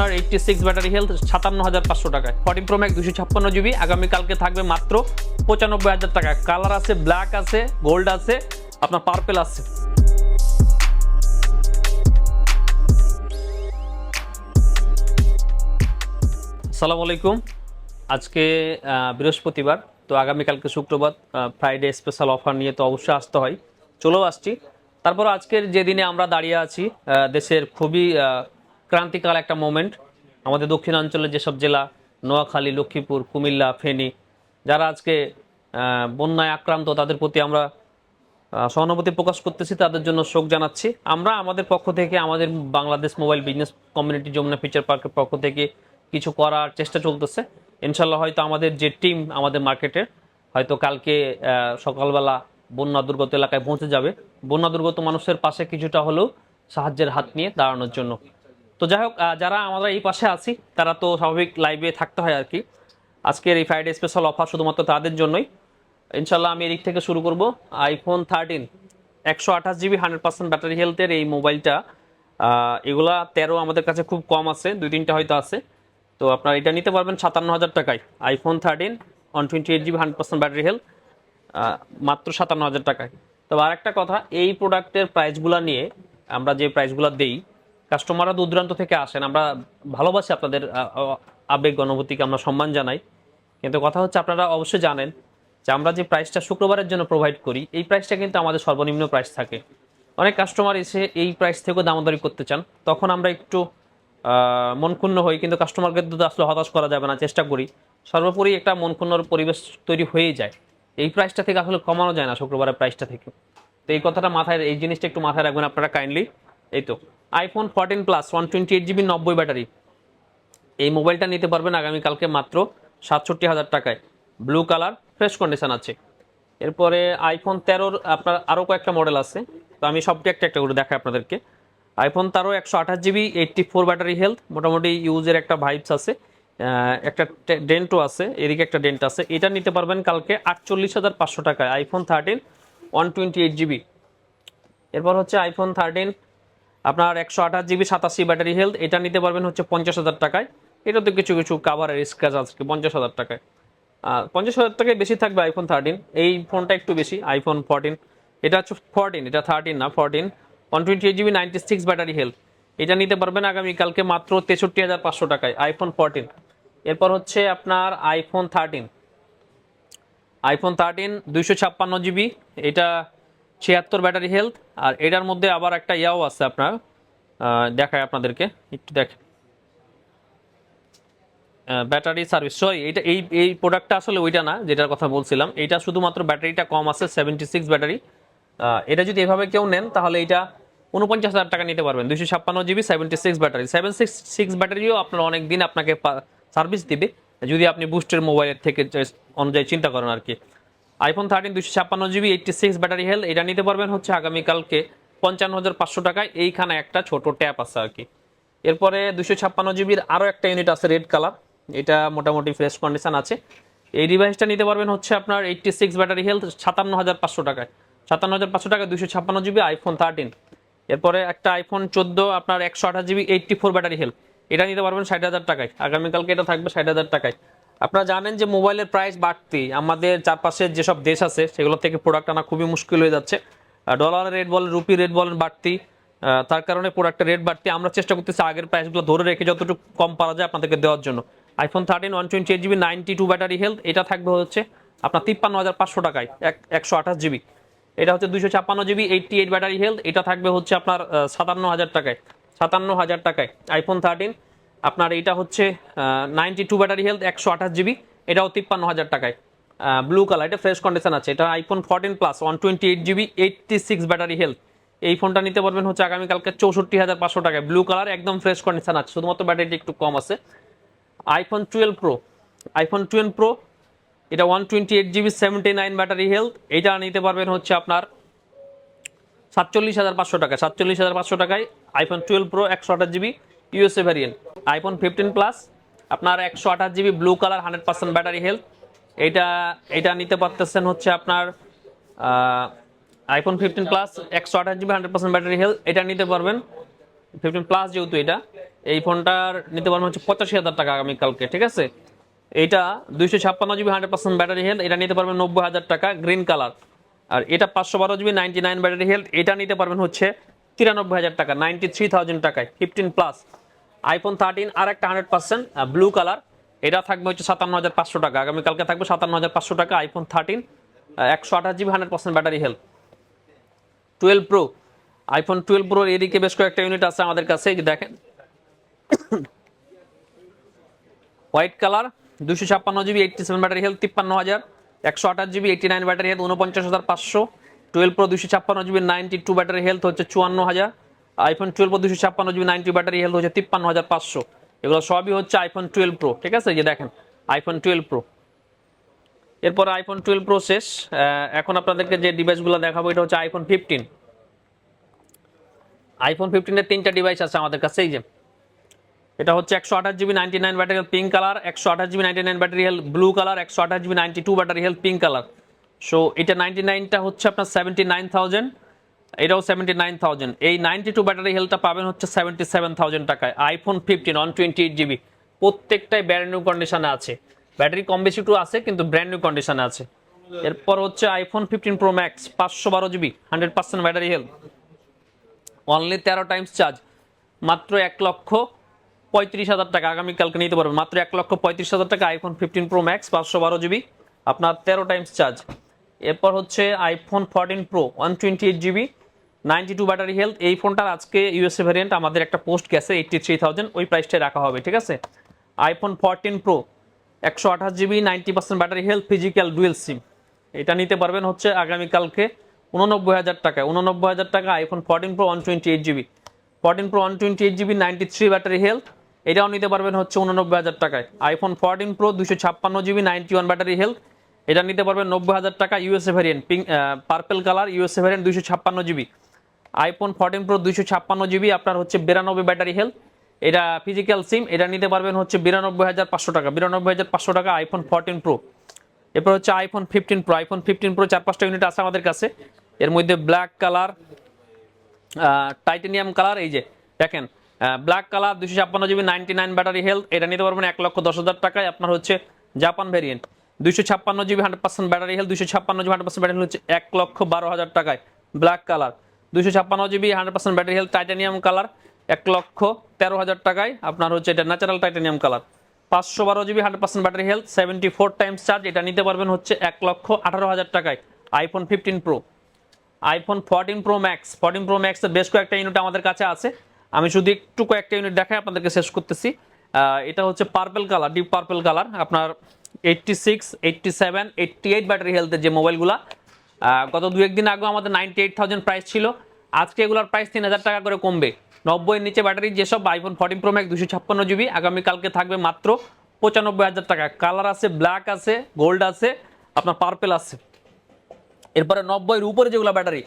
আপনার eighty six battery health সাতান্ন হাজার পাঁচশো টাকায়। ফর্টি প্রো ম্যাক্স দুশো ছাপ্পান্ন জিবি, আগামীকালকে থাকবে মাত্র পঁচানব্বই হাজার টাকা। কালার আছে ব্ল্যাক আছে গোল্ড আছে, আপনার পার্পেল আছে। আসসালামু আলাইকুম। আজকে বৃহস্পতিবার, তো আগামীকালকে শুক্রবার ফ্রাইডে স্পেশাল অফার নিয়ে তো অবশ্যই আসতে হয়। চলেও আসছি। তারপর আজকের যে দিনে আমরা দাঁড়িয়ে আছি দেশের খুবই ক্রান্তিকাল একটা মোমেন্ট আমাদের দক্ষিণাঞ্চলের যেসব জেলা, নোয়াখালী, লক্ষ্মীপুর, কুমিল্লা, ফেনী, যারা আজকে বন্যায় আক্রান্ত, তাদের প্রতি আমরা সহানুভূতি প্রকাশ করতেছি, তাদের জন্য শোক জানাচ্ছি। আমরা আমাদের পক্ষ থেকে, আমাদের Bangladesh mobile business community Jamuna future পার্কের পক্ষ থেকে কিছু করার চেষ্টা চলতেছে। ইনশাল্লাহ হয়তো আমাদের যে টিম আমাদের মার্কেটের হয়তো কালকে সকালবেলা বন্যা দুর্গত এলাকায় পৌঁছে যাবে। বন্যা দুর্গত মানুষের পাশে কিছুটা হলেও সাহায্যের হাত নিয়ে দাঁড়ানোর জন্য। তো যাই হোক যারা আমরা এই পাশে আছি, তারা তো স্বাভাবিক লাইভে থাকতে হয় আর কি আজকের এই ফ্রাইডে স্পেশাল অফার শুধুমাত্র তাদের জন্যই। ইনশাল্লাহ আমি এদিক থেকে শুরু করব। আইফোন থার্টিন একশো আঠাশ জিবি হান্ড্রেড পার্সেন্ট ব্যাটারি হেলথের এই মোবাইলটা। এগুলা তেরো আমাদের কাছে খুব কম আছে, দুই তিনটা হয়তো আছে। তো আপনার এটা নিতে পারবেন সাতান্ন হাজার টাকায়। IPhone thirteen one twenty eight GB hundred percent battery health মাত্র সাতান্ন হাজার টাকায়। তবে আরেকটা কথা, এই প্রোডাক্টের প্রাইসগুলো নিয়ে আমরা যে প্রাইসগুলো দেই কাস্টমাররা দূর থেকে আসেন। আমরা ভালোবাসি আপনাদের আবেগ অনুভূতিকে আমরা সম্মান জানাই। কিন্তু কথা হচ্ছে আপনারা অবশ্যই জানেন যে আমরা যে প্রাইসটা শুক্রবারের জন্য প্রোভাইড করি, এই প্রাইসটা কিন্তু আমাদের সর্বনিম্ন প্রাইস থাকে। অনেক কাস্টমার এসে এই প্রাইস থেকেও দামাদারি করতে চান, তখন আমরা একটু মন ক্ষুণ্ণ হই, কিন্তু কাস্টমারকে তো আসলে হতাশ করা যাবে না, চেষ্টা করি। সর্বোপরি একটা মন ক্ষুণ্ণর পরিবেশ তৈরি হয়েই যায়। এই প্রাইসটা থেকে আসলে কমানো যায় না শুক্রবারের প্রাইসটা থেকে। তো এই কথাটা মাথায়, এই জিনিসটা একটু মাথায় রাখবেন আপনারা কাইন্ডলি এই তো iPhone fourteen plus one twenty eight GB নব্বই ব্যাটারি। এই মোবাইলটা নিতে পারবেন আগামীকালকে মাত্র সাতষট্টি হাজার টাকায়। ব্লু কালার ফ্রেশ কন্ডিশন আছে। এরপরে আইফোন তেরোর আপনার আরও কয়েকটা মডেল আছে। তো আমি সবটি একটা একটা করে দেখাই আপনাদেরকে। আইফোন তেরো একশো আঠাশ GB eighty four battery health মোটামুটি ইউজের একটা ভাইবস আছে। একটা ডেন্টও আছে, এদিকে একটা ডেন্ট আছে। এটা নিতে পারবেন কালকে আটচল্লিশ হাজার পাঁচশো টাকায়। IPhone thirteen one twenty eight GB এরপর হচ্ছে আইফোন থার্টিন আপনার একশো আঠাশ জিবি, সাতাশি ব্যাটারি হেলথ এটা নিতে পারবেন হচ্ছে পঞ্চাশ হাজার টাকায়। এটা তো কিছু কিছু কাভারের স্ক্র্যাচ আছে, পঞ্চাশ হাজার টাকায়। আর পঞ্চাশ হাজার টাকায় বেশি থাকবে আইফোন থার্টিন এই ফোনটা একটু বেশি আইফোন ফোরটিন এটা হচ্ছে ফোরটিন এটা থার্টিন না fourteen one twenty eight GB ninety six battery health এটা নিতে পারবেন আগামীকালকে মাত্র তেষট্টি হাজার পাঁচশো টাকায় আইফোন ফোরটিন এরপর হচ্ছে আপনার আইফোন থার্টিন আইফোন থার্টিন দুইশো ছাপ্পান্ন জিবি, এটা ছিয়াত্তর ব্যাটারি হেলথ আর এটার মধ্যে আবার একটা ইয়াও আছে আপনার। দেখায় আপনাদেরকে। একটু দেখেন। ব্যাটারি সার্ভিস সরি এটা এই এই প্রোডাক্টটা আসলে ওইটা না, যেটার কথা বলছিলাম। এটা শুধুমাত্র ব্যাটারিটা কম আছে সেভেন্টি সিক্স ব্যাটারি এটা যদি এভাবে কেউ নেন, তাহলে এটা উনপঞ্চাশ হাজার টাকা নিতে পারবেন। দুইশো ছাপ্পান্ন GB seventy six battery seven six six ব্যাটারিও আপনার অনেক দিন আপনাকে সার্ভিস দিবে। যদি আপনি বুস্টের মোবাইলের থেকে অনুযায়ী চিন্তা করেন আর কি। আইফোন থার্টিন দুশো ছাপ্পান্ন GB eighty six battery health এটা নিতে পারবেন হচ্ছে আগামীকালকে পঞ্চান্ন হাজার পাঁচশো টাকায়। এইখানে একটা ছোট ট্যাপ আছে আর কি। এরপরে দুশো ছাপ্পান্ন জিবির আরও একটা ইউনিট আছে রেড কালার এটা মোটামুটি ফ্রেশ কন্ডিশন আছে। এই ডিভাইসটা নিতে পারবেন হচ্ছে আপনার এইটটি সিক্স ব্যাটারি হেলথ সাতান্ন হাজার পাঁচশো টাকায়। সাতান্ন হাজার পাঁচশো টাকায় দুশো ছাপ্পান্ন জিবি আইফোন থার্টিন এরপরে একটা আইফোন চোদ্দ, আপনার একশো আঠাশ GB eighty four battery health এটা নিতে পারবেন ষাট হাজার টাকায়। আগামীকালকে এটা থাকবে ষাট হাজার টাকায়। আপনারা জানেন যে মোবাইলের প্রাইস বাড়তি। আমাদের চারপাশের যেসব দেশ আছে, সেগুলো থেকে প্রোডাক্ট আনা খুবই মুশকিল হয়ে যাচ্ছে। ডলারের রেট বলেন রুপি রেট বলেন বাড়তি। তার কারণে প্রোডাক্টের রেট বাড়তি। আমরা চেষ্টা করতেছি আগের প্রাইসগুলো ধরে রেখে যতটুকু কম পারা যায় আপনাদেরকে দেওয়ার জন্য। IPhone thirteen one twenty eight GB ninety two battery health এটা থাকবে হচ্ছে আপনার তিপ্পান্ন হাজার পাঁচশো টাকায়, এক, একশো আঠাশ জিবি এটা হচ্ছে দুইশো ছাপ্পান্ন GB eighty eight battery health এটা থাকবে হচ্ছে আপনার সাতান্ন হাজার টাকায়, সাতান্ন হাজার টাকায়। আইফোন থার্টিন আপনার এটা হচ্ছে নাইনটি টু ব্যাটারি হেলথ একশো আঠাশ জিবি এটাও তিপ্পান্ন হাজার টাকায়। ব্লু কালার এটা ফ্রেশ কন্ডিশন আছে। এটা iPhone fourteen plus one twenty eight GB eighty six battery health এই ফোনটা নিতে পারবেন হচ্ছে আগামীকালকে চৌষট্টি হাজার পাঁচশো টাকায়। ব্লু কালার একদম ফ্রেশ কন্ডিশন আছে। শুধুমাত্র ব্যাটারিটি একটু কম আছে। IPhone twelve pro iPhone twelve pro এটা one twenty eight GB seventy nine battery health এটা নিতে পারবেন হচ্ছে আপনার সাতচল্লিশ হাজার পাঁচশো টাকা সাতচল্লিশ হাজার পাঁচশো টাকায় আইফোন টুয়েলভ প্রো একশো আঠাশ GB USA variant iPhone fifteen plus আপনার একশো আঠাশ GB blue colour hundred percent battery health এটা এটা নিতে পারতেছেন হচ্ছে আপনার আইফোন ফিফটিন প্লাস একশো আঠাশ GB hundred percent battery health এটা নিতে পারবেন ফিফটিন প্লাস যেহেতু এটা, এই ফোনটার নিতে পারবেন হচ্ছে পঁচাশি হাজার টাকা আগামীকালকে, ঠিক আছে? এইটা দুইশো ছাপ্পান্ন GB hundred percent battery health এটা নিতে পারবেন নব্বই হাজার টাকা গ্রিন কালার আর এটা পাঁচশো বারো GB ninety nine battery health এটা নিতে পারবেন হচ্ছে তিরানব্বই হাজার টাকা নাইনটি থ্রি থাউজেন্ড টাকায় ফিফটিন প্লাস আইফোন থার্টিন আর একটা হান্ড্রেড পার্সেন্ট ব্লু কালার এটা থাকবে হচ্ছে সাতান্ন হাজার পাঁচশো টাকা। আগামীকালকে থাকবে সাতান্ন হাজার পাঁচশো টাকা আইফোন থার্টিন একশো আঠাশ GB hundred percent battery health twelve pro iPhone twelve প্রোর এদিকে বেশ কয়েকটা ইউনিট আছে আমাদের কাছে দেখেন। হোয়াইট কালার দুশো ছাপ্পান্ন GB eighty seven battery health তিপ্পান্ন হাজার, একশো আঠাশ GB eighty nine battery health উনপঞ্চাশ হাজার পাঁচশো। টুয়েলভ প্রো দুশো ছাপ্পান্ন GB ninety two battery health হচ্ছে চুয়ান্ন হাজার। আইফোন টুয়েলভ প্রো দুশো ছাপ্পান্ন জিবি নাইনটি ব্যাটারি হেলথ হচ্ছে তিপ্পান্ন হাজার পাঁচশো। এগুলো সবই হচ্ছে আইফোন টুয়েলভ প্রো ঠিক আছে? যে দেখেন আইফোন টুয়েলভ প্রো এরপর আইফোন টুয়েলভ প্রো শেষ। এখন আপনাদেরকে যে ডিভাইসগুলো দেখাবো, এটা হচ্ছে আইফোন ফিফটিন আইফোন ফিফটিনের তিনটা ডিভাইস আছে আমাদের কাছে, এই যে। এটা হচ্ছে একশো আঠাশ GB ninety nine battery pink colour একশো আঠাশ GB ninety nine battery health blue colour একশো আঠাশ GB ninety two battery health pink colour so এটা নাইনটি নাইনটা হচ্ছে আপনার সেভেন্টি নাইন থাউজেন্ড এটাও সেভেন্টি নাইন থাউজেন্ড এই নাইনটি টু ব্যাটারি হেলথটা পাবেন হচ্ছে সেভেন্টি সেভেন থাউজেন্ড টাকায়। IPhone fifteen one twenty eight GB প্রত্যেকটাই ব্র্যান্ড নিউ কন্ডিশনে আছে। ব্যাটারি কম বেশি একটু আছে, কিন্তু ব্র্যান্ড নিউ কন্ডিশনে আছে। এরপর হচ্ছে আইফোন ফিফটিন প্রো ম্যাক্স পাঁচশো বারো GB hundred percent battery health only তেরো টাইমস চার্জ মাত্র এক লক্ষ পঁয়ত্রিশ হাজার টাকা। আগামীকালকে নিতে পারবেন। মাত্র এক লক্ষ পঁয়ত্রিশ হাজার টাকা আইফোন ফিফটিন প্রো ম্যাক্স পাঁচশো বারো জিবি আপনার তেরো টাইমস চার্জ এরপর হচ্ছে iPhone fourteen pro one twenty eight GB ninety two battery health এই ফোনটার আজকে ইউএসএ ভ্যারিয়েন্ট আমাদের একটা পোস্ট গেছে এইটটি থ্রি থাউজেন্ড ওই প্রাইসটাই রাখা হবে, ঠিক আছে? আইফোন ফোরটিন প্রো একশো আঠাশ GB ninety percent battery health physical dual SIM এটা নিতে পারবেন হচ্ছে আগামীকালকে উননব্বই হাজার টাকা উননব্বই হাজার টাকা iPhone fourteen pro one twenty eight GB fourteen pro one twenty eight GB ninety three battery health এটাও নিতে পারবেন হচ্ছে উননব্বই হাজার টাকায়। আইফোন ফোরটিন প্রো দুশো ছাপ্পান্ন GB ninety one battery health এটা নিতে পারবেন নব্বই হাজার টাকা USA variant pink purple colour USA variant দুশো ছাপ্পান্ন জিবি। আইফোন ফোরটিন প্রো দুইশো ছাপ্পান্ন জিবি, আপনার হচ্ছে বিরানব্বই ব্যাটারি হেলথ এটা ফিজিক্যাল সিম এটা নিতে পারবেন হচ্ছে বিরানব্বই হাজার পাঁচশো টাকা, বিরানব্বই হাজার পাঁচশো টাকা আইফোন ফোরটিন প্রো এরপর হচ্ছে iPhone fifteen pro iPhone fifteen pro চার পাঁচটা ইউনিট আছে আমাদের কাছে। এর মধ্যে ব্ল্যাক কালার টাইটেনিয়াম কালার এই যে দেখেন ব্ল্যাক কালার দুশো ছাপ্পান্ন GB ninety nine battery health এটা নিতে পারবেন এক লক্ষ দশ হাজার টাকায়। আপনার হচ্ছে জাপান ভেরিয়েন্ট দুশো ছাপ্পান্ন GB hundred percent battery health দুশো ছাপ্পান্ন জিবি হান্ড্রেড পার্সেন্ট ব্যাটারি হচ্ছে এক লক্ষ বারো হাজার টাকায়। ব্ল্যাক কালার দুশো ছাপ্পান্ন GB hundred percent battery health, titanium colour, এক লক্ষ তেরো হাজার টাকায়। আপনার হচ্ছে এটা ন্যাচারাল টাইটানিয়াম কালার। পাঁচশো বারো GB hundred percent battery health seventy four times charge এটা নিতে পারবেন হচ্ছে এক লক্ষ আঠারো হাজার টাকায় iPhone fifteen pro iPhone fourteen pro max fourteen pro ম্যাক্সের বেশ কয়েকটা ইউনিট আমাদের কাছে আছে। আমি শুধু একটু কয়েকটা ইউনিট দেখাই, আপনাদেরকে শেষ করতেছি। এটা হচ্ছে purple colour deep purple colour আপনার eighty six seven eight battery হেলথের যে মোবাইলগুলো গত দু একদিন আগে আমাদের নাইনটি এইট থাউজেন্ড প্রাইস ছিল। আজকে এগুলোর প্রাইস তিন হাজার টাকা করে কমবে। নব্বইয়ের নিচে ব্যাটারি যেসব আইফোন ফোরটিন প্রো ম্যাক্স দুশো ছাপ্পান্ন জিবি, আগামীকালকে থাকবে মাত্র পঁচানব্বই হাজার টাকা। কালার আছে ব্ল্যাক আছে গোল্ড আছে, আপনার পার্পেল আছে। এরপরে নব্বইয়ের উপরে যেগুলো ব্যাটারি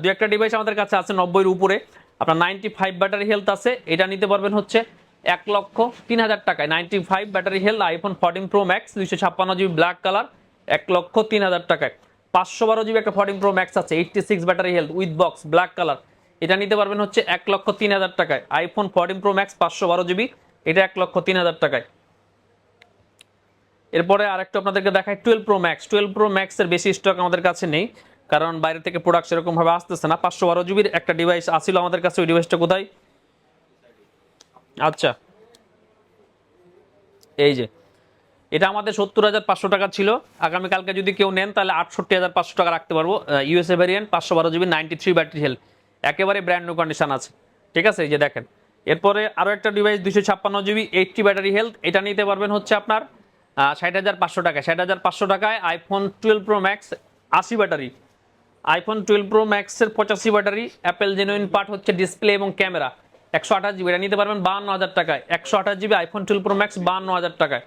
দু একটা ডিভাইস আমাদের কাছে আছে নব্বইয়ের উপরে। আপনার নাইনটি ফাইভ ব্যাটারি হেলথ আছে, এটা নিতে পারবেন হচ্ছে এক লক্ষ তিন হাজার টাকায়। Ninety five battery health iPhone fourteen pro max দুইশো ছাপ্পান্ন জিবি ব্ল্যাক কালার এক লক্ষ তিন হাজার টাকায়। পাঁচশো বারো জিবি একটা ফোরটিন প্রো ম্যাক্স আছে eighty six battery health with box black colour এটা নিতে পারবেন হচ্ছে এক লক্ষ তিন হাজার টাকায়। আইফোন ফোরটিন প্রো ম্যাক্স পাঁচশো বারো জিবি, এটা এক লক্ষ তিন হাজার টাকায়। এরপরে আরেকটু আপনাদেরকে দেখাই twelve pro max twelve pro ম্যাক্সের বেশি স্টক আমাদের কাছে নেই, কারণ বাইরে থেকে প্রোডাক্ট সেরকম ভাবে আসতেছে না। পাঁচশো বারো জিবির একটা ডিভাইস আসছিল আমাদের কাছে, ওই ডিভাইসটা কোথায়? আচ্ছা। এই যে, এটা আমাদের সত্তর হাজার পাঁচশো টাকা ছিল। আগামীকালকে যদি কেউ নেন, তাহলে আটষট্টি হাজার পাঁচশো টাকা রাখতে পারব। ইউএসএ ভ্যারিয়েন্ট পাঁচশো বারো GB ninety three battery health একেবারে ব্র্যান্ড নিউ কন্ডিশন আছে। ঠিক আছে? এই যে দেখেন। এরপরে আরও একটা ডিভাইস দুশো ছাপ্পান্ন জিবি এইটটি ব্যাটারি হেলথ এটা নিতে পারবেন হচ্ছে আপনার ষাট হাজার পাঁচশো টাকায়। ষাট হাজার পাঁচশো টাকায় আইফোন টুয়েলভ প্রো ম্যাক্স আশি ব্যাটারি আইফোন টুয়েলভ প্রো ম্যাক্সের পঁচাশি ব্যাটারি অ্যাপেল জেনুইন পার্ট হচ্ছে ডিসপ্লে এবং ক্যামেরা একশো আঠাশ জিবি, এটা নিতে পারবেন বাহান্ন হাজার টাকায়। একশো আঠাশ GB iPhone twelve pro max বাহান্ন হাজার টাকায়।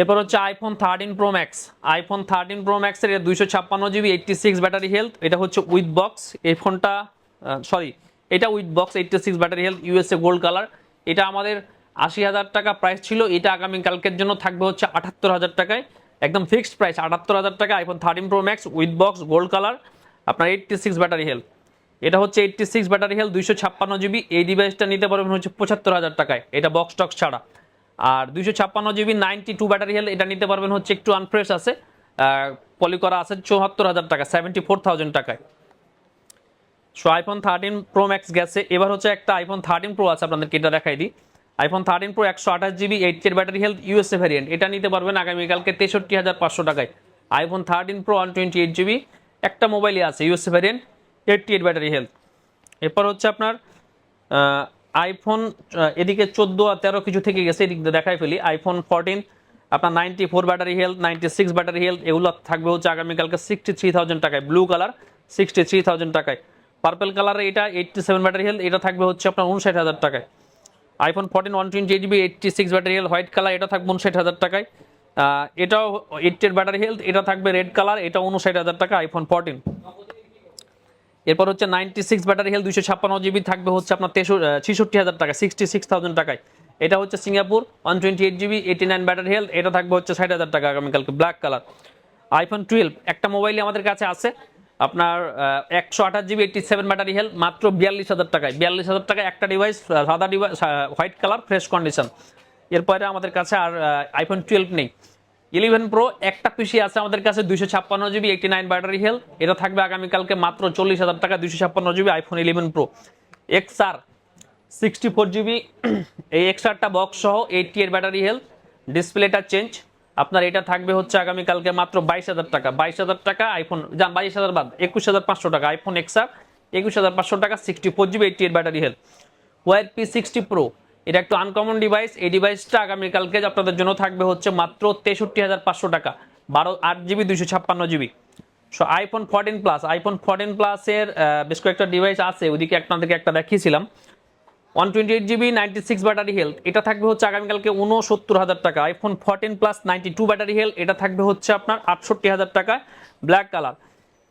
এরপর হচ্ছে iPhone thirteen pro max iPhone thirteen pro ম্যাক্সের দুইশো ছাপ্পান্ন GB eighty six battery health এটা হচ্ছে উইথ বক্স এই ফোনটা সরি এটা with box eighty six battery health USA gold colour এটা আমাদের আশি হাজার টাকা প্রাইস ছিল। এটা আগামী কালকের জন্য থাকবে হচ্ছে আটাত্তর হাজার টাকায়। একদম ফিক্সড প্রাইস আটাত্তর হাজার টাকা iPhone thirteen pro max with box gold colour আপনার এইটটি সিক্স ব্যাটারি হেলথ এটা হচ্ছে এইটটি সিক্স ব্যাটারি হেলথ দুইশো ছাপ্পান্ন জিবি এই ডিভাইসটা নিতে পারবেন হচ্ছে পঁচাত্তর হাজার টাকায়। এটা বক্স টক্স ছাড়া। আর দুইশো ছাপ্পান্ন GB ninety two battery health এটা নিতে পারবেন হচ্ছে একটু আনফ্রেশ আছে। পলি করা আছে চুয়াত্তর হাজার টাকা সেভেন্টি ফোর থাউজেন্ড টাকায়। So iPhone thirteen pro max গেছে। এবার হচ্ছে একটা আইফোন থার্টিন প্রো আছে, আপনাদেরকে এটা দেখাই দিই। আইফোন থার্টিন প্রো একশো আঠাশ জিবি এইট এর ব্যাটারি হেলথ ইউএসএ ভ্যারিয়েন্ট এটা নিতে পারবেন আগামীকালকে তেষট্টি হাজার পাঁচশো টাকায়। IPhone thirteen pro one twenty eight GB একটা মোবাইলই আছে USA variant eighty eight battery health. এরপর হচ্ছে আপনার আইফোন এদিকে চোদ্দ আর তেরো কিছু থেকে গেছে, এদিক দেখাই ফেলি। আইফোন ফোরটিন আপনার ninety four battery health ninety six battery health এগুলো থাকবে হচ্ছে আগামীকালকে সিক্সটি থ্রি থাউজেন্ড টাকায় blue colour sixty three thousand টাকায় পার্পেল কালারে এটা এইটটি সেভেন ব্যাটারি হেলথ এটা থাকবে হচ্ছে আপনার উনষাট হাজার টাকায়। IPhone fourteen one twenty eight GB eighty six battery health white colour এটা থাকবে উনষাট হাজার টাকায়। এটাও এইটের ব্যাটারি হেলথ এটা থাকবে রেড কালার এটা উনষাট হাজার টাকা আইফোন ফোরটিন এরপর হচ্ছে নাইনটি সিক্স ব্যাটারি হেলথ দুইশো ছাপ্পান্ন জিবি থাকবে হচ্ছে আপনার তেষট্টি ছিষট্টি হাজার টাকা সিক্সটি সিক্স থাউজেন্ড টাকায়। এটা হচ্ছে Singapore one twenty eight GB eighty nine battery health এটা থাকবে হচ্ছে ষাট হাজার টাকা আগামীকালকে ব্ল্যাক কালার আইফোন টুয়েলভ একটা মোবাইলই আমাদের কাছে আছে, আপনার একশো আঠাশ GB eighty seven battery health মাত্র বিয়াল্লিশ হাজার টাকায়। বিয়াল্লিশ হাজার টাকায় একটা ডিভাইস সাদা device white colour fresh condition এরপরে আমাদের কাছে আর আইফোন টুয়েলভ নেই। ইলেভেন প্রো, একটা পিসি আছে আমাদের কাছে, দুইশো ছাপ্পান্ন GB eighty nine battery health এটা থাকবে আগামীকালকে মাত্র চল্লিশ হাজার টাকা, দুইশো ছাপ্পান্ন GB iPhone eleven pro X R sixty four GB. এই এক্সআরটা বক্স সহ এইটটি এর ব্যাটারি হেলথ ডিসপ্লেটা চেঞ্জ আপনার এটা থাকবে হচ্ছে আগামীকালকে মাত্র বাইশ হাজার টাকা। বাইশ হাজার টাকা আইফোন যান বাইশ হাজার বাদ, একুশ হাজার পাঁচশো টাকা আইফোন এক্সআর একুশ হাজার পাঁচশো টাকা সিক্সটি ফোর জিবি এইটটি এর ব্যাটারি হেলথ ওয়ার পি সিক্সটি প্রো এটা একটু আনকমন ডিভাইস এই ডিভাইসটা আগামীকালকে আপনাদের জন্য থাকবে হচ্ছে মাত্র তেষট্টি হাজার পাঁচশো টাকা, বারো, আট জিবি দুইশো ছাপ্পান্ন GB so iPhone fourteen plus iPhone fourteen প্লাসের বেশ কয়েকটা ডিভাইস আছে ওইদিকে আপনাদেরকে একটা দেখিয়েছিলাম। One twenty eight GB ninety six battery health এটা থাকবে হচ্ছে আগামীকালকে উনসত্তর হাজার টাকা। IPhone fourteen plus ninety two battery health এটা থাকবে হচ্ছে আপনার আটষট্টি হাজার টাকা ব্ল্যাক কালার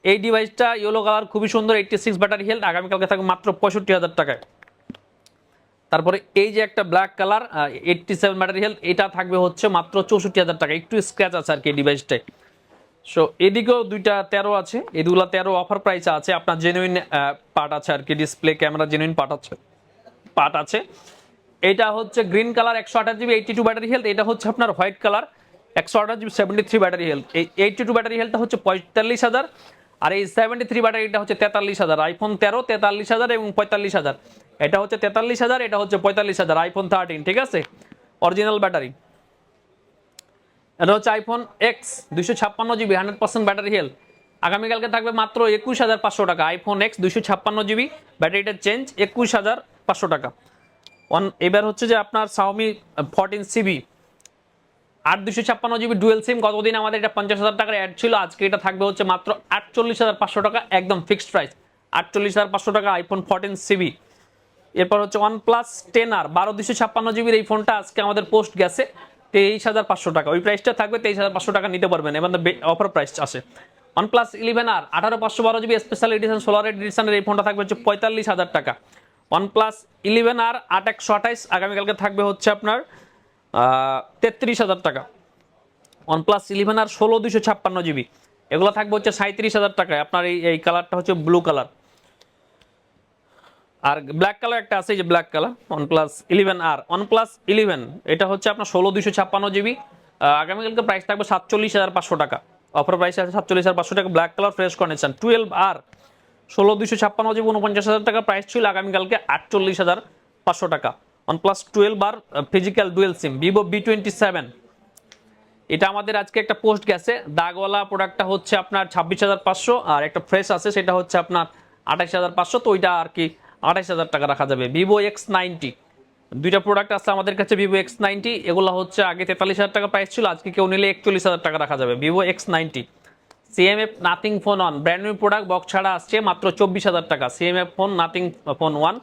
এই ডিভাইসটা ইয়েলো কালার খুবই সুন্দর এইটটি সিক্স ব্যাটারি হেলথ আগামীকালকে থাকবে মাত্র পঁয়ষট্টি হাজার টাকায়। তারপরে এই যে একটা black colour eighty seven battery health এটা থাকবে হচ্ছে মাত্র চৌষট্টি হাজার টাকা। একটু স্ক্র্যাচ আছে আর কি এই ডিভাইসটায় সো এদিকেও দুইটা তেরো আছে। এই দুগুলা তেরো অফার প্রাইস আছে। আপনার জেনুইন পার্ট আছে আর কি ডিসপ্লে ক্যামেরা জেনুইন পার্ট আছে পার্ট আছে। এটা হচ্ছে গ্রিন কালার একশো আঠাশ GB eighty two battery health এটা হচ্ছে আপনার হোয়াইট কালার একশো আঠাশ GB seventy three battery health এই এইটি টু ব্যাটারি হেলথটা হচ্ছে পঁয়তাল্লিশ হাজার। আর এই সেভেন্টি থ্রি ব্যাটারিটা হচ্ছে তেতাল্লিশ হাজার। আইফোন তেরো তেতাল্লিশ হাজার এবং পঁয়তাল্লিশ হাজার। এটা হচ্ছে তেতাল্লিশ হাজার, এটা হচ্ছে পঁয়তাল্লিশ হাজার আইফোন থার্টিন ঠিক আছে? অরিজিনাল ব্যাটারি এটা হচ্ছে আইফোন এক্স দুইশো ছাপ্পান্ন GB hundred percent battery health আগামীকালকে থাকবে মাত্র একুশ হাজার পাঁচশো টাকা। আইফোন এক্স দুইশো ছাপ্পান্ন জিবি ব্যাটারিটা চেঞ্জ একুশ হাজার পাঁচশো টাকা। ওয়ান এবার হচ্ছে যে আপনার সাউমি ফোরটিন সিবি আট দুশো ছাপ্পান্ন জিবি ডুয়েল সিম গতদিন আমাদের এটা পঞ্চাশ হাজার টাকার অ্যাড ছিল। আজকে এটা থাকবে হচ্ছে মাত্র আটচল্লিশ হাজার পাঁচশো টাকা, একদম ফিক্সড প্রাইস আটচল্লিশ হাজার পাঁচশো টাকা আইফোন ফোরটিন সিবি এরপর হচ্ছে ওয়ান প্লাস টেন আর বারো দুশো ছাপ্পান্ন জিবির এই ফোনটা আজকে আমাদের পোস্ট গেছে, তেইশ হাজার পাঁচশো টাকা। ওই প্রাইসটা থাকবে তেইশ হাজার পাঁচশো টাকা নিতে পারবেন, এবার অফার প্রাইস আসে। ওয়ান প্লাস ইলেভেন আর আঠারো পাঁচশো বারো জিবি স্পেশাল এডিশন সোলার এডিশনের এই ফোনটা থাকবে হচ্ছে পঁয়তাল্লিশ হাজার টাকা। ওয়ান প্লাস ইলেভেন আর আট একশো আঠাইশ আগামীকালকে থাকবে হচ্ছে আপনার তেত্রিশ হাজার টাকা। ওয়ান প্লাস ইলেভেন আর ষোলো দুশো ছাপ্পান্ন জিবি এগুলো থাকবে হচ্ছে সাঁত্রিশ হাজার টাকায়। আপনার এই এই কালারটা হচ্ছে ব্লু কালার আর ব্ল্যাক কালার একটা আছে যে black colour OnePlus eleven R OnePlus eleven এটা হচ্ছে আপনার ষোলো দুশো ছাপ্পান্ন জিবি আগামীকালকে প্রাইস থাকবে সাতচল্লিশ হাজার পাঁচশো টাকা। অফার প্রাইস আছে সাতচল্লিশ হাজার পাঁচশো টাকা black colour fresh condition twelve R ষোলো দুশো ছাপ্পান্ন জিবি উনপঞ্চাশ হাজার টাকা প্রাইস ছিল আগামীকালকে আটচল্লিশ হাজার পাঁচশো টাকা। OnePlus twelve R physical dual SIM Vivo V twenty seven এটা আমাদের আজকে একটা পোস্ট গেছে, দাগওয়ালা প্রোডাক্টটা হচ্ছে আপনার ছাব্বিশ হাজার পাঁচশো, আর একটা ফ্রেশ আছে, সেটা হচ্ছে আপনার আঠাশ হাজার পাঁচশো, তো ওইটা আর কি আঠাশ হাজার টাকা রাখা যাবে। ভিভো এক্স নাইনটি দুইটা প্রোডাক্ট আছে আমাদের কাছে ভিভো এক্স নাইনটি এগুলো হচ্ছে আগে তেতাল্লিশ হাজার টাকা প্রাইস ছিল, আজকে কেউ নিলে একচল্লিশ হাজার টাকা রাখা যাবে। Vivo X ninety CMF Nothing Phone one brand new product box ছাড়া আসছে মাত্র চব্বিশ হাজার টাকা। CMF phone Nothing Phone one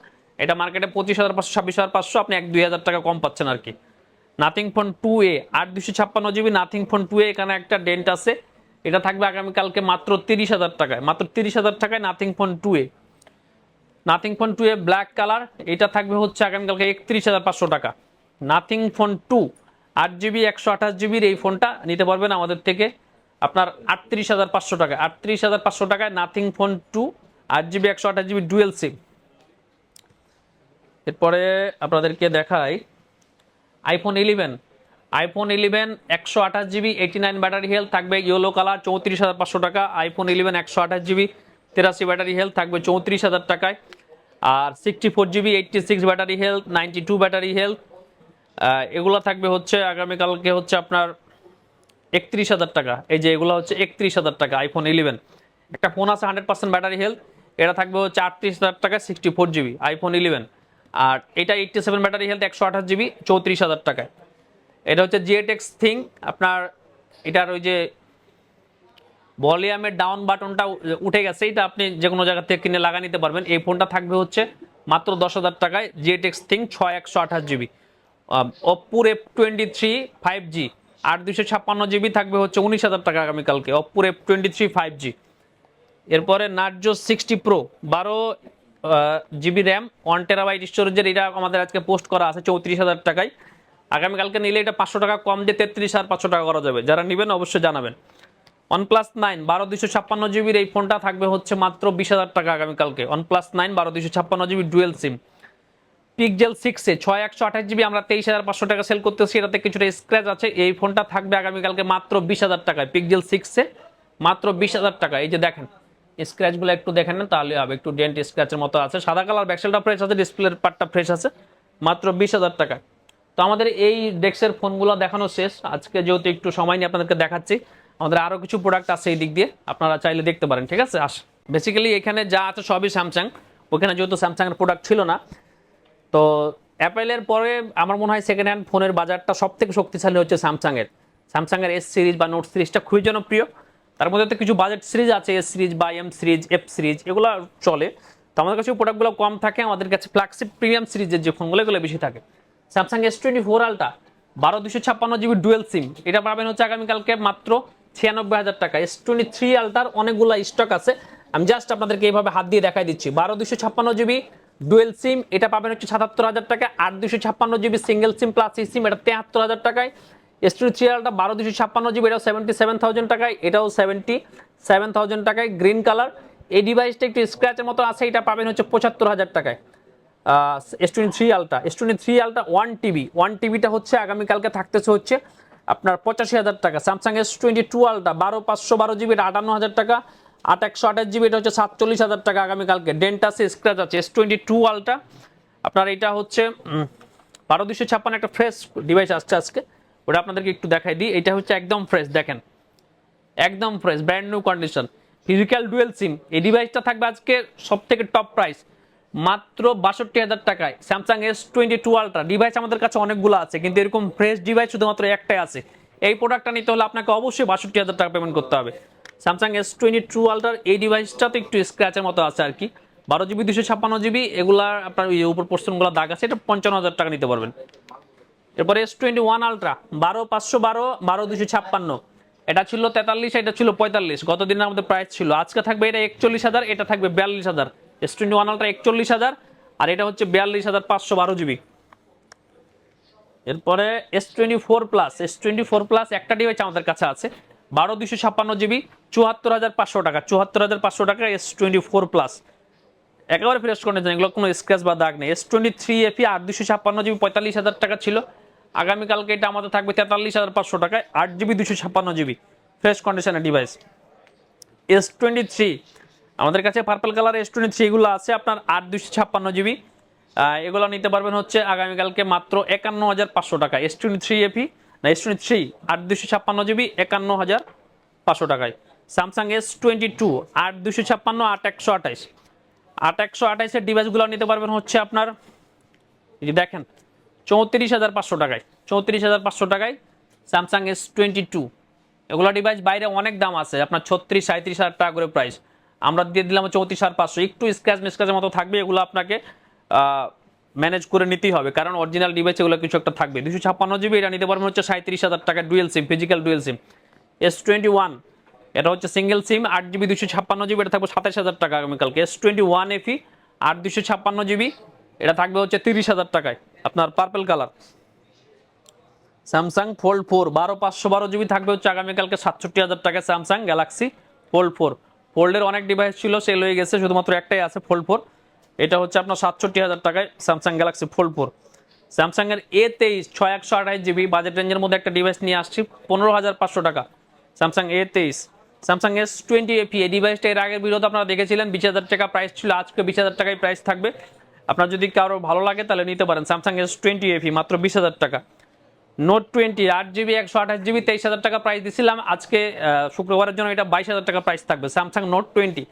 এটা মার্কেটে পঁচিশ হাজার পাঁচশো, ছাব্বিশ হাজার পাঁচশো, আপনি এক দুই হাজার টাকা কম পাচ্ছেন আর কি। নাথিং ফোন টু এ আট দুশো ছাপ্পান্ন GB Nothing Phone two A এখানে একটা ডেন্ট আছে। এটা থাকবে আগামীকালকে মাত্র তিরিশ হাজার টাকায়, মাত্র তিরিশ হাজার টাকায় Nothing Phone two A Nothing Phone two A black colour এটা থাকবে হচ্ছে আগামীকালকে একত্রিশ হাজার পাঁচশো টাকা। নাথিং ফোন টু আট জিবি একশো আঠাশ জিবির এই ফোনটা নিতে পারবেন আমাদের থেকে আপনার আটত্রিশ হাজার পাঁচশো টাকা। আটত্রিশ হাজার পাঁচশো টাকায় নাথিং ফোন টু আট জিবি একশো আঠাশ জিবি ডুয়েল সিম এরপরে আপনাদেরকে দেখাই আইফোন ইলেভেন আইফোন ইলেভেন একশো আঠাশ GB eighty nine battery health থাকবে ইয়েলো কালার চৌত্রিশ হাজার পাঁচশো টাকা। আইফোন ইলেভেন একশো আঠাশ জিবি তেরাশি ব্যাটারি হেলথ থাকবে, চৌত্রিশ হাজার টাকায়। আর sixty four GB eighty six battery health ninety two battery health এগুলো থাকবে হচ্ছে আগামীকালকে হচ্ছে আপনার একত্রিশ হাজার টাকা। এই যে এগুলো হচ্ছে একত্রিশ হাজার টাকা আইফোন ইলেভেন একটা ফোন আছে হান্ড্রেড পার্সেন্ট ব্যাটারি হেলথ এটা থাকবে হচ্ছে আটত্রিশ হাজার টাকা sixty four GB iPhone eleven আর এটা এইটটি সেভেন ব্যাটারি হেলথ একশো আঠাশ জিবি চৌত্রিশ হাজার টাকায়। এটা হচ্ছে জিএটেক্স থিং আপনার এটার ওই যে ভলিউমের ডাউন বাটনটা উঠে গেছে। এটা আপনি যে কোনো জায়গা থেকে কিনে লাগা নিতে পারবেন। এই ফোনটা থাকবে হচ্ছে মাত্র দশ হাজার টাকায় জিএটেক্স থিং ছয় একশো আঠাশ GB অপ্পুর F twenty three five G আট দুশো ছাপ্পান্ন জিবি থাকবে হচ্ছে উনিশ হাজার টাকা আগামীকালকে। অপ্পুর F twenty three five G এরপরে নার্জো সিক্সটি প্রো বারো জিবি র্যাম ওয়ান টেরাবাইট স্টোরেজের এটা আমাদের আজকে পোস্ট করা আছে চৌত্রিশ হাজার টাকায়। আগামীকালকে নিলে এটা পাঁচশো টাকা, কম দিয়ে তেত্রিশ হাজার পাঁচশো টাকা করা যাবে। যারা নেবেন অবশ্যই জানাবেন। ওয়ান প্লাস নাইন বারো দুশো ছাপ্পান্ন জিবির এই ফোনটা থাকবে হচ্ছে মাত্র বিশ হাজার টাকা আগামীকালকে। ওয়ান প্লাস নাইন বারো দুশো ছাপ্পান্ন জিবি ডুয়েল সিম। পিকজেল সিক্সে ছয় একশো আঠাশ জিবি আমরা তেইশ হাজার পাঁচশো টাকা সেল করতেছি, এটাতে কিছুটা স্ক্র্যাচ আছে। এই ফোনটা থাকবে আগামীকালকে মাত্র বিশ হাজার টাকায়। পিকজেল সিক্সে মাত্র বিশ হাজার টাকা। এই যে দেখেন স্ক্র্যাচগুলো একটু দেখেন না তাহলে হবে একটু ডেন্ট স্ক্র্যাচের মতো আছে। সাদা কালার ব্যাকসেলটা ফ্রেশ আছে ডিসপ্লের পার্টটা ফ্রেশ আছে, মাত্র বিশ হাজার টাকা তো আমাদের এই ডেক্সের ফোনগুলো দেখানো শেষ। আজকে যেহেতু একটু সময় নিয়ে আপনাদেরকে দেখাচ্ছি আমাদের আরও কিছু প্রোডাক্ট আছে এই দিক দিয়ে। আপনারা চাইলে দেখতে পারেন, ঠিক আছে? আস। বেসিক্যালি এখানে যা আছে সবই স্যামসাং ওখানে যেহেতু স্যামসাংয়ের প্রোডাক্ট ছিল না, তো অ্যাপেলের পরে আমার মনে হয় সেকেন্ড হ্যান্ড ফোনের বাজারটা সব থেকে শক্তিশালী হচ্ছে স্যামসাংয়ের স্যামসাংয়ের এস সিরিজ বা নোট সিরিজটা খুবই জনপ্রিয়। তার মধ্যে তো কিছু বাজেট সিরিজ আছে এস সিরিজ বা এম সিরিজ এফ সিরিজ এগুলো চলে। তো আমাদের কাছে প্রোডাক্টগুলো কম থাকে, আমাদের কাছে ফ্ল্যাগশিপ প্রিমিয়াম সিরিজের যে ফোনগুলো এগুলো বেশি থাকে। Samsung S twenty four ultra বারো দুশো ছাপ্পান্ন জিবি ডুয়েল সিম এটা পাবেন হচ্ছে আগামীকালকে মাত্র ছিয়ানব্বই হাজার টাকা। এস টোয়েন্টি থ্রি আলটার অনেকগুলো স্টক আছে। আমি জাস্ট আপনাদেরকে এইভাবে হাত দিয়ে দেখাই দিচ্ছি। বারো দুশো ছাপ্পান্ন জিবি ডুয়েল সিম এটা পাবেন হচ্ছে সাতাত্তর হাজার টাকা। আট দুশো ছাপ্পান্ন GB single SIM plus eSIM এটা তেহাত্তর হাজার টাকায়। এস টোয়েন্টি থ্রি আলটা বারো দুশো ছাপ্পান্ন জিবি, এটাও সেভেন্টি সেভেন থাউজেন্ড টাকায়। এটাও সেভেন্টি সেভেন থাউজেন্ড টাকায় গ্রিন কালার এই ডিভাইসটা একটু স্ক্র্যাচের মতো আছে, এটা পাবেন হচ্ছে পঁচাত্তর হাজার টাকায়। S twenty three ultra S twenty three ultra one TB one টিবিটা হচ্ছে আগামীকালকে থাকতেছে হচ্ছে আপনার পঁচাশি হাজার টাকা। স্যামসাং এস টোয়েন্টি টু আলটা বারো পাঁচশো বারো জিবি আটান্ন হাজার টাকা। আট একশো আঠাশ জিবি এটা হচ্ছে সাতচল্লিশ হাজার টাকা আগামীকালকে। ডেন্ট আছে স্ক্র্যাচ আছে এস টোয়েন্টি টু আলটা আপনার এটা হচ্ছে বারো দুশো ছাপ্পান্ন একটা ফ্রেশ ডিভাইস আসছে আজকে। ওটা আপনাদেরকে একটু দেখাই দিই। এটা হচ্ছে একদম ফ্রেশ দেখেন। একদম fresh brand new condition physical dual SIM এই ডিভাইসটা থাকবে আজকে সব থেকে টপ প্রাইস মাত্র বাষট্টি হাজার টাকায়। Samsung S twenty two ultra device আমাদের কাছে অনেকগুলো আছে, কিন্তু এরকম ফ্রেশ ডিভাইস শুধুমাত্র একটাই আছে। এই প্রোডাক্টটা নিতে হলে আপনাকে অবশ্যই বাষট্টি হাজার টাকা পেমেন্ট করতে হবে। স্যামসাং এস টোয়েন্টি টু আলট্রার এই ডিভাইসটা তো একটু স্ক্র্যাচের মতো আছে আর কি। বারো জিবি দুশো ছাপ্পান্ন জিবি এগুলার আপনার ওই উপর পোর্শনগুলো দাগ আছে, এটা পঞ্চান্ন হাজার টাকা নিতে পারবেন। এরপরে এস টোয়েন্টি ওয়ান আলট্রা বারো পাঁচশো বারো বারো দুশো ছাপ্পান্ন। এটা ছিল তেতাল্লিশ, এটা ছিল পঁয়তাল্লিশ। গত দিনের আমাদের প্রাইস ছিল। আজকে থাকবে এটা একচল্লিশ হাজার, এটা থাকবে বিয়াল্লিশ হাজার। এস টোয়েন্টি ওয়ান আলট্রা একচল্লিশ হাজার, আর এটা হচ্ছে বিয়াল্লিশ হাজার পাঁচশো বারো জিবি। এরপরে S twenty four plus S twenty four plus একটা ডিভাইস আমাদের কাছে আছে, বারো দুশো ছাপ্পান্ন জিবি, চুয়াত্তর হাজার পাঁচশো টাকা, চুয়াত্তর হাজার পাঁচশো টাকা এস টোয়েন্টি ফোর প্লাস একেবারে ফ্রেশ করে কন্ডিশন এগুলো কোনো স্ক্র্যাচ বা দাগ নেই। এস টোয়েন্টি থ্রি এফি আট দুশো ছাপ্পান্ন জিবি, পঁয়তাল্লিশ হাজার টাকা ছিল। আগামীকালকে এটা আমাদের থাকবে তেতাল্লিশ হাজার পাঁচশো টাকায়, আট জিবি দুশো ছাপ্পান্ন জিবি। ফ্রেশ কন্ডিশনের ডিভাইস এস টোয়েন্টি থ্রি আমাদের কাছে পার্পল কালার এস এগুলো আছে আপনার আট দুশো ছাপ্পান্ন জিবি এগুলো নিতে পারবেন হচ্ছে আগামীকালকে মাত্র একান্ন হাজার পাঁচশো টাকা। এস টোয়েন্টি থ্রি এপি না এস টোয়েন্টি থ্রি আট দুশো ছাপ্পান্ন জিবি একান্ন হাজার পাঁচশো টাকায়। স্যামসাং এস টোয়েন্টি টু আট দুশো ছাপ্পান্ন, আট একশো আঠাইশ। আট একশো আঠাইশের ডিভাইসগুলো নিতে পারবেন হচ্ছে আপনার দেখেন, চৌত্রিশ হাজার পাঁচশো টাকায়। চৌত্রিশ হাজার পাঁচশো টাকায় স্যামসাং এস টোয়েন্টি টু এগুলো ডিভাইস বাইরে অনেক দাম আছে, আপনার ছত্রিশ সাঁত্রিশ হাজার টাকা করে প্রাইস আমরা দিয়ে দিলাম চৌত্রিশ হাজার পাঁচশো। একটু স্ক্র্যাচ মিসক্র্যাচের মতো থাকবে, এগুলো আপনাকে ম্যানেজ করে নিতেই হবে। কারণ অরিজিনাল ডিভাইস এগুলো কিছু একটা থাকবে। দুশো ছাপ্পান্ন জিবি এটা নিতে পারবেন হচ্ছে সাঁত্রিশ হাজার টাকা dual SIM physical dual SIM S twenty one এটা হচ্ছে সিঙ্গেল সিম আট জিবি দুশো ছাপ্পান্ন জিবি এটা থাকবে সাতাশ হাজার টাকা আগামীকালকে। এস টোয়েন্টি ওয়ান এফি আট দুশো ছাপ্পান্ন জিবি এটা থাকবে হচ্ছে তিরিশ হাজার টাকায়। আপনার purple colour Samsung Fold four বারো পাঁচশো বারো জিবি থাকবে হচ্ছে আগামীকালকে সাতষট্টি হাজার টাকা স্যামসাং গ্যালাক্সি ফোল্ড ফোর ফোল্ডের অনেক ডিভাইস ছিল সেল হয়ে গেছে, শুধুমাত্র একটাই আছে ফোল্ড ফোর এটা হচ্ছে আপনার সাতষট্টি হাজার টাকায় স্যামসাং গ্যালাক্সি ফোল্ড ফোর স্যামসাংয়ের এ তেইশ, ছয় একশো আঠাশ জিবি বাজেট রেঞ্জের মধ্যে একটা ডিভাইস নিয়ে আসছি, পনেরো হাজার পাঁচশো টাকা। স্যামসাং এ তেইশ। স্যামসাং এস টোয়েন্টি এপি এই ডিভাইসটা এর আগের বিরোধ আপনারা দেখেছিলেন, বিশ হাজার টাকা প্রাইস ছিল, আজকে বিশ হাজার টাকায় প্রাইস থাকবে। আপনার যদি কারও ভালো লাগে তাহলে নিতে পারেন স্যামসাং এস টোয়েন্টি এপি মাত্র বিশ হাজার টাকা। নোট টোয়েন্টি আট জিবি একশো আঠাশ জিবি তেইশ হাজার টাকা প্রাইস দিছিলাম। আজকে শুক্রবারের জন্য এটা বাইশ হাজার টাকা প্রাইস থাকবে। স্যামসাং নোট টোয়েন্টি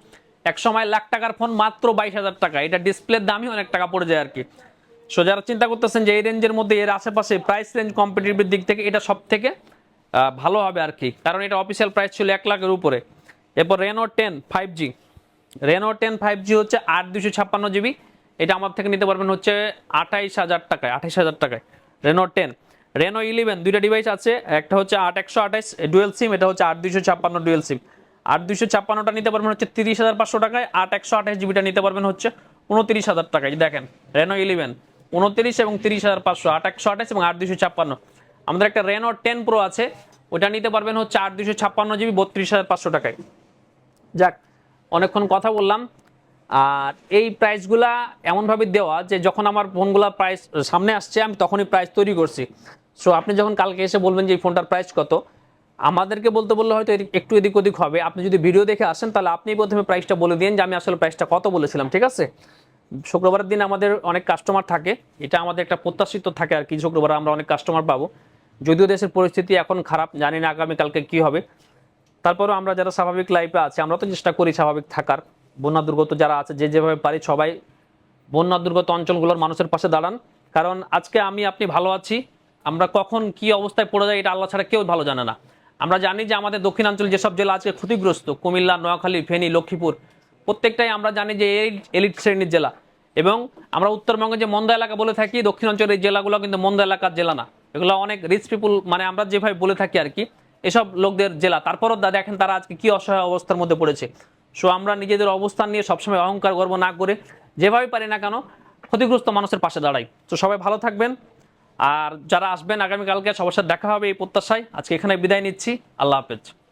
এক সময় লাখ টাকার ফোন মাত্র বাইশ হাজার টাকা। এটা ডিসপ্লের দামই অনেক টাকা পড়ে যায় আর কি। সো যারা চিন্তা করতেছেন যে এই রেঞ্জের মধ্যে এর আশেপাশে প্রাইস রেঞ্জ কম্পিটিটিভের দিক থেকে এটা সব থেকে ভালো হবে আর কি। কারণ এটা অফিসিয়াল প্রাইস ছিল এক লাখের উপরে। এরপর Reno ten five G Reno ten five G হচ্ছে আট দুশো ছাপ্পান্ন জিবি এটা আমার থেকে নিতে পারবেন হচ্ছে আঠাইশ হাজার টাকায়, আঠাইশ হাজার টাকায়। রেনো টেন রেনো ইলেভেন দুইটা ডিভাইস আছে, একটা হচ্ছে আট একশো আঠাইশ ডুয়েল সিম এটা হচ্ছে আট দুশো ছাপ্পান্ন ডুয়েল সিম আট দুশো ছাপ্পান্নটা নিতে পারবেন হচ্ছে তিরিশ হাজার পাঁচশো টাকায়, আট একশো আঠাইশ জিবিটা নিতে পারবেন হচ্ছে উনত্রিশ হাজার টাকায়। দেখেন রেনো ইলেভেন উনত্রিশ এবং তিরিশ হাজার পাঁচশো, আট একশো আঠাইশ এবং আট দুশো ছাপ্পান্ন। আমাদের একটা রেনো টেন প্রো আছে ওটা নিতে পারবেন হচ্ছে আট দুশো ছাপ্পান্ন জিবি বত্রিশ হাজার পাঁচশো টাকায়। যাক, অনেকক্ষণ কথা বললাম। আর এই প্রাইসগুলা এমনভাবে দেওয়া যে যখন আমার ফোনগুলা প্রাইস সামনে আসছে, আমি তখনই প্রাইস তৈরি করছি। সো আপনি যখন কালকে এসে বলবেন যে এই ফোনটার প্রাইস কত, আমাদেরকে বলতে বললে হয়তো একটু এদিক ওদিক হবে। আপনি যদি ভিডিও দেখে আসেন, তাহলে আপনি প্রথমে প্রাইসটা বলে দিন যে আমি আসলে প্রাইসটা কত বলেছিলাম, ঠিক আছে? শুক্রবারের দিন আমাদের অনেক কাস্টমার থাকে। এটা আমাদের একটা প্রত্যাশিত থাকে আর কি, শুক্রবার আমরা অনেক কাস্টমার পাবো। যদিও দেশের পরিস্থিতি এখন খারাপ, জানি না আগামীকালকে কি হবে। তারপরেও আমরা যারা স্বাভাবিক লাইফে আছে, আমরা তো চেষ্টা করি স্বাভাবিক থাকার। বন্যা দুর্গত যারা আছে, যে যেভাবে পারি সবাই বন্যা দুর্গত অঞ্চলগুলোর মানুষের পাশে দাঁড়ান। কারণ আজকে আমি, আপনি ভালো আছি। আমরা কখন কি অবস্থায় পড়ে যাই এটা আল্লাহ ছাড়া কেউ ভালো জানে না। আমরা জানি যে আমাদের দক্ষিণাঞ্চল যেসব জেলা আজকে ক্ষতিগ্রস্ত, কুমিল্লা, নোয়াখালী, ফেনী, লক্ষ্মীপুর, প্রত্যেকটাই আমরা জানি যে এলিট শ্রেণির জেলা। এবং আমরা উত্তরবঙ্গে যে মন্দা এলাকা বলে থাকি, দক্ষিণাঞ্চলের এই জেলাগুলো কিন্তু মন্দা এলাকার জেলা না। এগুলো অনেক রিচ পিপুল মানে আমরা যেভাবে বলে থাকি আর কি, এসব লোকদের জেলা। তারপরও দেখেন তারা আজকে কি অসহায় অবস্থার মধ্যে পড়েছে। সো আমরা নিজেদের অবস্থান নিয়ে সবসময় অহংকার গর্ব না করে যেভাবে পারি না কেন ক্ষতিগ্রস্ত মানুষের পাশে দাঁড়াই। তো সবাই ভালো থাকবেন। আর যারা আসবেন, আগামীকালকে সবার সাথে দেখা হবে এই প্রত্যাশায়। আজকে এখানে বিদায় নিচ্ছি। আল্লাহ হাফেজ।